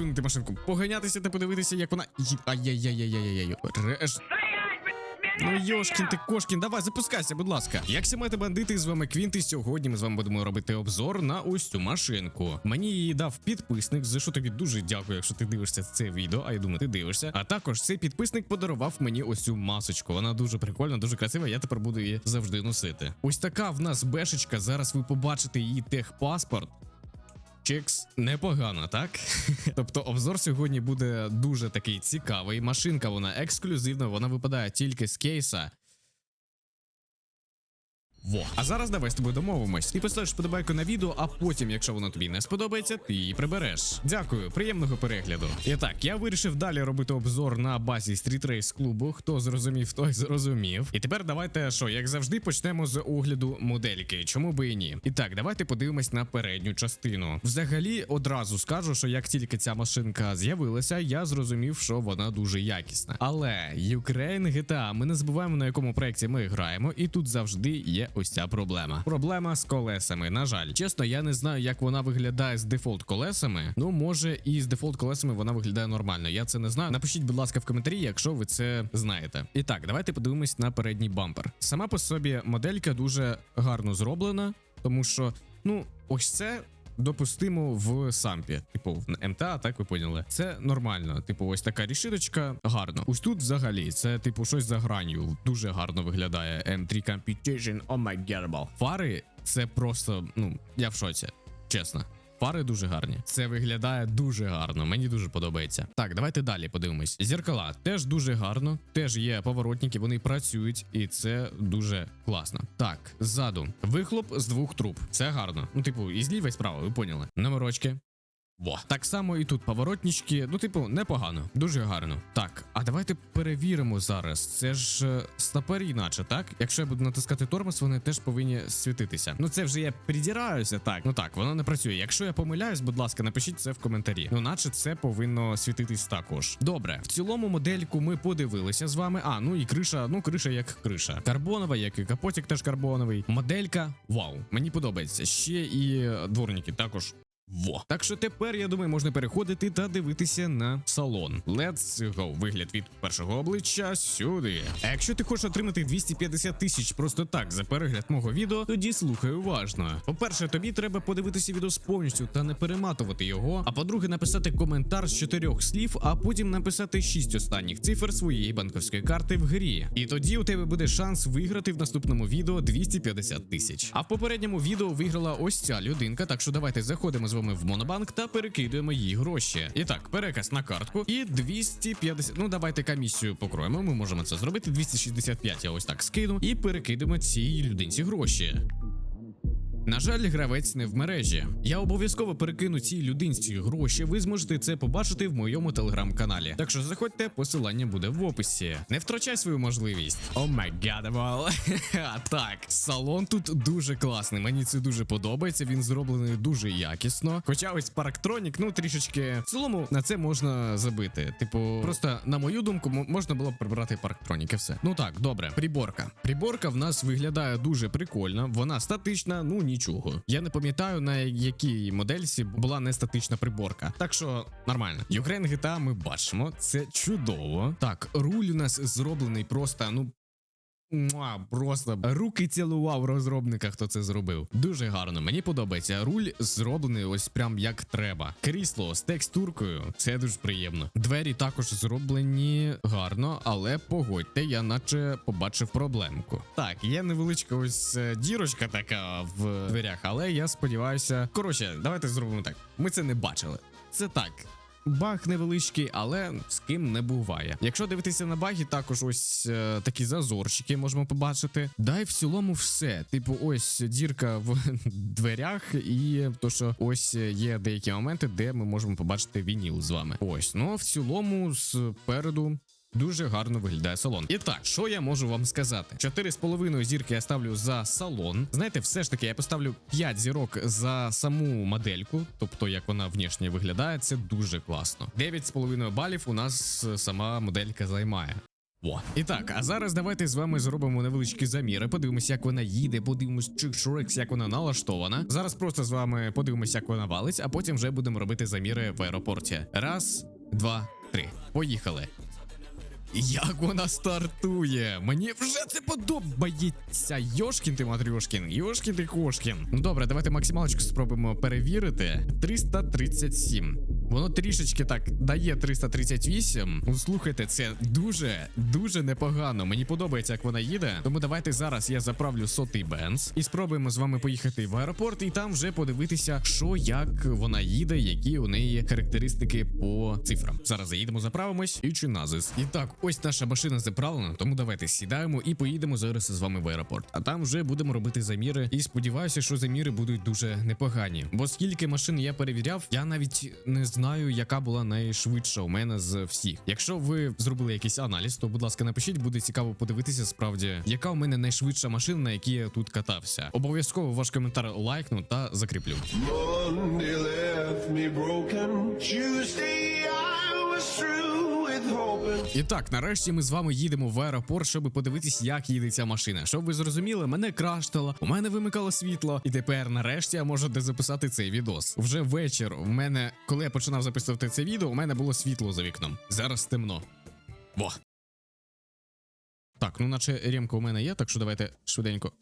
затюнити машинку, поганятися та подивитися, як вона. Ай-яй-яй-яй-яй-яй. Реш. Ну Йошкін ти кошкін, давай запускайся, будь ласка. Як сімейте бандити, з вами Квінт, і сьогодні ми з вами будемо робити обзор на ось цю машинку. Мені її дав підписник, за що тобі дуже дякую, якщо ти дивишся це відео, а я думаю, ти дивишся. А також цей підписник подарував мені ось цю масочку. Вона дуже прикольна, дуже красива. Я тепер буду її завжди носити. Ось така в нас бешечка. Зараз ви побачите її техпаспорт. Чекс непогано, так? тобто обзор сьогодні буде дуже такий цікавий. Машинка вона ексклюзивна, вона випадає тільки з кейса. Во. А зараз давай з тобою домовимось. Ти поставиш подобайку на відео, а потім, якщо воно тобі не сподобається, ти її прибереш. Дякую, приємного перегляду. І так, я вирішив далі робити обзор на базі Street Race клубу. Хто зрозумів, той зрозумів. І тепер давайте що, як завжди, почнемо з огляду модельки. Чому би і ні? І так, давайте подивимось на передню частину. Взагалі, одразу скажу, що як тільки ця машинка з'явилася, я зрозумів, що вона дуже якісна. Але Ukraine GTA, ми не забуваємо на якому проєкті ми граємо, і тут завжди є ось ця проблема. Проблема з колесами. На жаль, чесно, я не знаю, як вона виглядає з дефолт колесами. Ну, може, і з дефолт колесами вона виглядає нормально. Я це не знаю. Напишіть, будь ласка, в коментарі, якщо ви це знаєте. І так, давайте подивимось на передній бампер. Сама по собі моделька дуже гарно зроблена, тому що, ну, ось це. Допустимо в сампі, типу в МТА, так ви поняли. Це нормально. Типу, ось така рішиточка, гарно. Ось тут взагалі це, типу, щось за гранью. Дуже гарно виглядає. M3 Computation, oh my gerbal. Фари це просто, ну, я в шоці, чесно. Фари дуже гарні. Це виглядає дуже гарно. Мені дуже подобається. Так, давайте далі подивимось. Зеркала теж дуже гарно, теж є поворотники, вони працюють, і це дуже класно. Так, ззаду вихлоп з двох труб. Це гарно. Ну, типу, і зліва, і справа, ви поняли. Номерочки. Во. Так само і тут поворотнички, ну, типу, непогано, дуже гарно. Так, а давайте перевіримо зараз. Це ж е, стопери, іначе, так? Якщо я буду натискати тормоз, вони теж повинні світитися. Ну це вже я придіраюся, так. Ну так, воно не працює. Якщо я помиляюсь, будь ласка, напишіть це в коментарі. Ну, наче це повинно світитись також. Добре, в цілому модельку ми подивилися з вами. А, ну і криша, ну криша як криша. Карбонова, як і капотик теж карбоновий. Моделька, вау, мені подобається. Ще і е, дворники також. Во. Так що тепер, я думаю, можна переходити та дивитися на салон. Let's go. Вигляд від першого обличчя сюди. А якщо ти хочеш отримати 250 тисяч просто так за перегляд мого відео, тоді слухай уважно. По-перше, тобі треба подивитися відео повністю та не перематувати його. А по-друге, написати коментар з чотирьох слів, а потім написати шість останніх цифр своєї банковської карти в грі. І тоді у тебе буде шанс виграти в наступному відео 250 тисяч. А в попередньому відео виграла ось ця людинка. Так що давайте заходимо з вами в монобанк та перекидуємо їй гроші. І так, переказ на картку і 250. Ну давайте комісію покроємо. Ми можемо це зробити. 265 я ось так скину і перекидемо цій людинці гроші. На жаль, гравець не в мережі. Я обов'язково перекину цій людинці гроші. Ви зможете це побачити в моєму телеграм-каналі. Так що заходьте, посилання буде в описі. Не втрачай свою можливість. О май гадабал. Так, салон тут дуже класний. Мені це дуже подобається. Він зроблений дуже якісно. Хоча ось парктронік, ну трішечки в цілому на це можна забити. Типу, просто на мою думку, можна було б прибрати парктронік і все. Ну так, добре. Приборка. Приборка в нас виглядає дуже прикольно. Вона статична, ну нічого. Я не пам'ятаю на якій модельці була нестатична приборка. Так що нормально. Ukraine GTA ми бачимо. Це чудово. Так, руль у нас зроблений просто, ну. Муа, просто руки цілував розробника, хто це зробив. Дуже гарно. Мені подобається. Руль зроблений ось прям як треба. Крісло з текстуркою. Це дуже приємно. Двері також зроблені гарно, але погодьте, я наче побачив проблемку. Так, є невеличка ось е, дірочка така в дверях, але я сподіваюся. Коротше, давайте зробимо так. Ми це не бачили. Це так. Баг невеличкий, але з ким не буває. Якщо дивитися на баги, також ось е, такі зазорчики можемо побачити. Да й в цілому все. Типу, ось дірка в дверях, і то, що ось є деякі моменти, де ми можемо побачити вініл з вами. Ось, ну в цілому спереду. Дуже гарно виглядає салон. І так, що я можу вам сказати? 4,5 зірки я ставлю за салон. Знаєте, все ж таки я поставлю 5 зірок за саму модельку, тобто як вона внешне виглядає, це дуже класно. 9,5 балів у нас е, сама моделька займає. О, і так, а зараз давайте з вами зробимо невеличкі заміри. Подивимося, як вона їде, подивимось, чи Шрекс, як вона налаштована. Зараз просто з вами подивимося, як вона валить, а потім вже будемо робити заміри в аеропорті. Раз, два, три. Поїхали. Як вона стартує? Мені вже це подобається. Йошкін ти Матрьошкін, Йошкін ти Кошкін. Ну добре, давайте максималочку спробуємо перевірити. 337. Воно трішечки так дає 338. Ну слухайте, це дуже дуже непогано. Мені подобається, як вона їде. Тому давайте зараз я заправлю сотий бенз і спробуємо з вами поїхати в аеропорт і там вже подивитися, що як вона їде, які у неї характеристики по цифрам. Зараз заїдемо, заправимось і чи назис. І так, ось наша машина заправлена, тому давайте сідаємо і поїдемо зараз з вами в аеропорт. А там вже будемо робити заміри. І сподіваюся, що заміри будуть дуже непогані. Бо скільки машин я перевіряв, я навіть не знаю, яка була найшвидша у мене з всіх. Якщо ви зробили якийсь аналіз, то будь ласка, напишіть, буде цікаво подивитися справді, яка у мене найшвидша машина, на якій я тут катався. Обов'язково ваш коментар лайкну та закріплю. Monday left me broken. Tuesday I was through. І так, нарешті ми з вами їдемо в аеропорт, щоб подивитись, як їде ця машина. Щоб ви зрозуміли, мене краштало, у мене вимикало світло, і тепер нарешті я можу де записати цей відос. Вже вечір. В мене, коли я починав записувати це відео, у мене було світло за вікном. Зараз темно. Во. Так, ну наче ремка у мене є, так що давайте швиденько.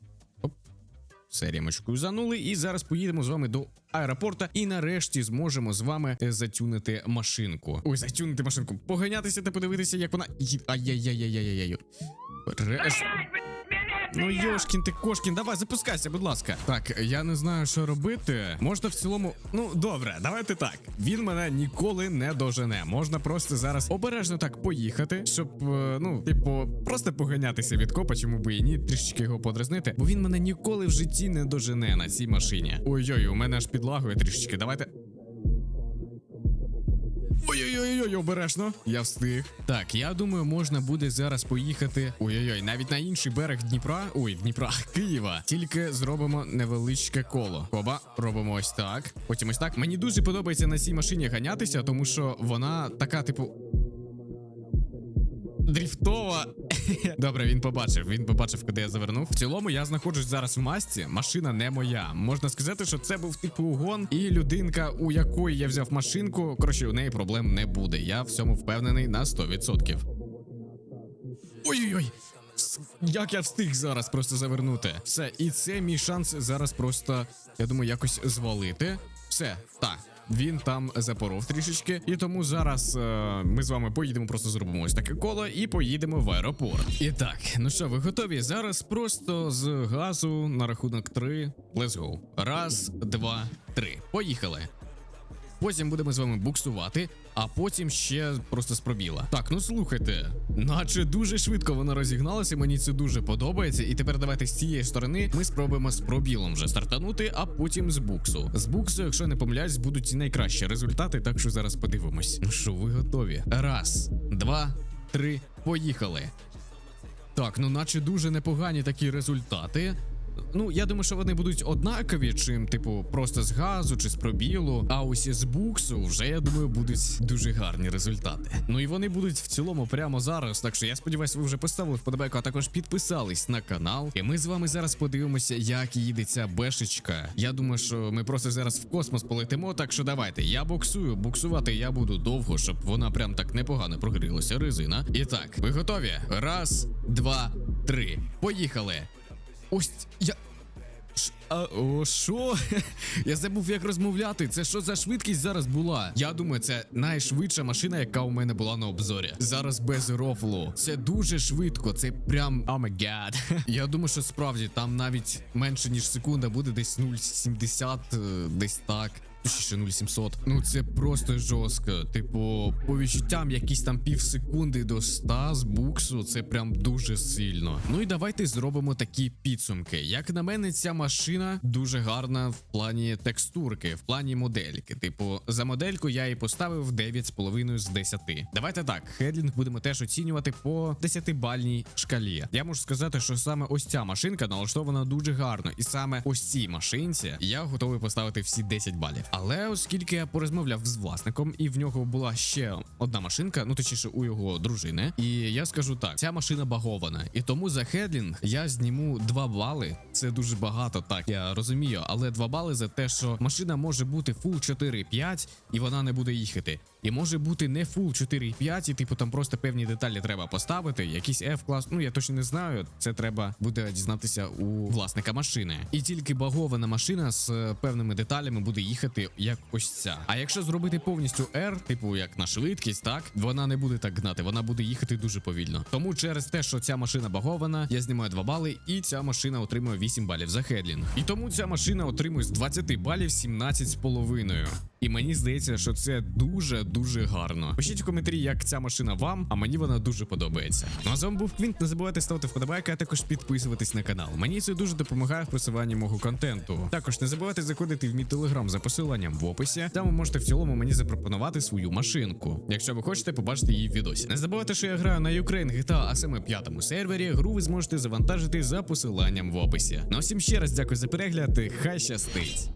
Ремочку занули, і зараз поїдемо з вами до аеропорта. І нарешті зможемо з вами е, затюнити машинку. Ой, затюнити машинку. Поганятися та подивитися, як вона. Ай-яй-яй-яй-яй-яй. Реш... Ну, Йошкін, ти кошкін, давай запускайся, будь ласка. Так, я не знаю, що робити. Можна в цілому. Ну, добре, давайте так. Він мене ніколи не дожене. Можна просто зараз обережно так поїхати, щоб, е, ну, типу, просто поганятися від копа, чому би і ні, трішечки його подразнити. Бо він мене ніколи в житті не дожене на цій машині. Ой-ой, у мене аж підлагує трішечки. Давайте. Ой-ой-ой, обережно. Я встиг. Так, я думаю, можна буде зараз поїхати. Ой-ой-ой, навіть на інший берег Дніпра. Ой, Дніпра, Києва. Тільки зробимо невеличке коло. Коба, робимо ось так. Потім ось так. Мені дуже подобається на цій машині ганятися, тому що вона така, типу. Дріфтова. Добре, він побачив. Він побачив, куди я завернув. В цілому я знаходжусь зараз в масці. Машина не моя. Можна сказати, що це був типу угон, і людинка, у якої я взяв машинку, коротше, у неї проблем не буде. Я в цьому впевнений на 100%. Ой-ой-ой. Як я встиг зараз просто завернути? Все, і це мій шанс зараз просто, я думаю, якось звалити. Все, так. Він там запоров трішечки, і тому зараз е, ми з вами поїдемо, просто зробимо ось таке коло і поїдемо в аеропорт. І так, ну що, ви готові? Зараз просто з газу на рахунок 3. Let's go. Раз, два, три. Поїхали. Потім будемо з вами буксувати, а потім ще просто з пробіла. Так, ну слухайте, наче дуже швидко вона розігналася, мені це дуже подобається. І тепер давайте з цієї сторони ми спробуємо з пробілом вже стартанути, а потім з буксу. З буксу, якщо не помиляюсь, будуть найкращі результати, так що зараз подивимось. Ну що, ви готові? Раз, два, три, поїхали. Так, ну наче дуже непогані такі результати. Ну, я думаю, що вони будуть однакові, чим, типу, просто з газу чи з пробілу. А ось із буксу вже, я думаю, будуть дуже гарні результати. Ну і вони будуть в цілому прямо зараз. Так що я сподіваюся, ви вже поставили вподобайку, а також підписались на канал. І ми з вами зараз подивимося, як їде ця бешечка. Я думаю, що ми просто зараз в космос полетимо. Так що давайте, я буксую. Буксувати я буду довго, щоб вона прям так непогано прогрілася резина. І так, ви готові? Раз, два, три. Поїхали. Ось я. Ш- А, о, що? Я забув, як розмовляти. Це що за швидкість зараз була? Я думаю, це найшвидша машина, яка у мене була на обзорі. Зараз без рофлу. Це дуже швидко. Це прям oh my god. Я думаю, що справді там навіть менше ніж секунда буде десь 0,70, е, десь так. Ще 0,700. Ну це просто жорстко. Типу, по відчуттям якісь там пів секунди до 100 з буксу, це прям дуже сильно. Ну і давайте зробимо такі підсумки. Як на мене, ця машина дуже гарна в плані текстурки, в плані модельки. Типу, за модельку я їй поставив 9,5 з 10. Давайте так, хедлінг будемо теж оцінювати по 10-бальній шкалі. Я можу сказати, що саме ось ця машинка налаштована дуже гарно, і саме ось цій машинці я готовий поставити всі 10 балів. Але оскільки я порозмовляв з власником, і в нього була ще одна машинка, ну точніше у його дружини, і я скажу так: ця машина багована, і тому за хедлінг я зніму 2 бали. Це дуже багато, так я розумію, але 2 бали за те, що машина може бути full 4.5 і вона не буде їхати. І може бути не full 4.5, і типу там просто певні деталі треба поставити, якийсь F клас. Ну я точно не знаю. Це треба буде дізнатися у власника машини. І тільки багована машина з е, певними деталями буде їхати як ось ця. А якщо зробити повністю R, типу як на швидкість, так вона не буде так гнати, вона буде їхати дуже повільно. Тому через те, що ця машина багована, я знімаю 2 бали, і ця машина отримує 8 балів за хедлінг. І тому ця машина отримує з 20 балів 17 з половиною. І мені здається, що це дуже дуже гарно. Пишіть в коментарі, як ця машина вам, а мені вона дуже подобається. Ну а з вами був Квінт. Не забувайте ставити вподобайки, а також підписуватись на канал. Мені це дуже допомагає в просуванні мого контенту. Також не забувайте заходити в мій телеграм за посиланням в описі. Там ви можете в цілому мені запропонувати свою машинку, якщо ви хочете побачити її в відосі. Не забувайте, що я граю на Ukraine GTA, а саме п'ятому сервері. Гру ви зможете завантажити за посиланням в описі. Ну всім ще раз дякую за перегляд. і Хай щастить.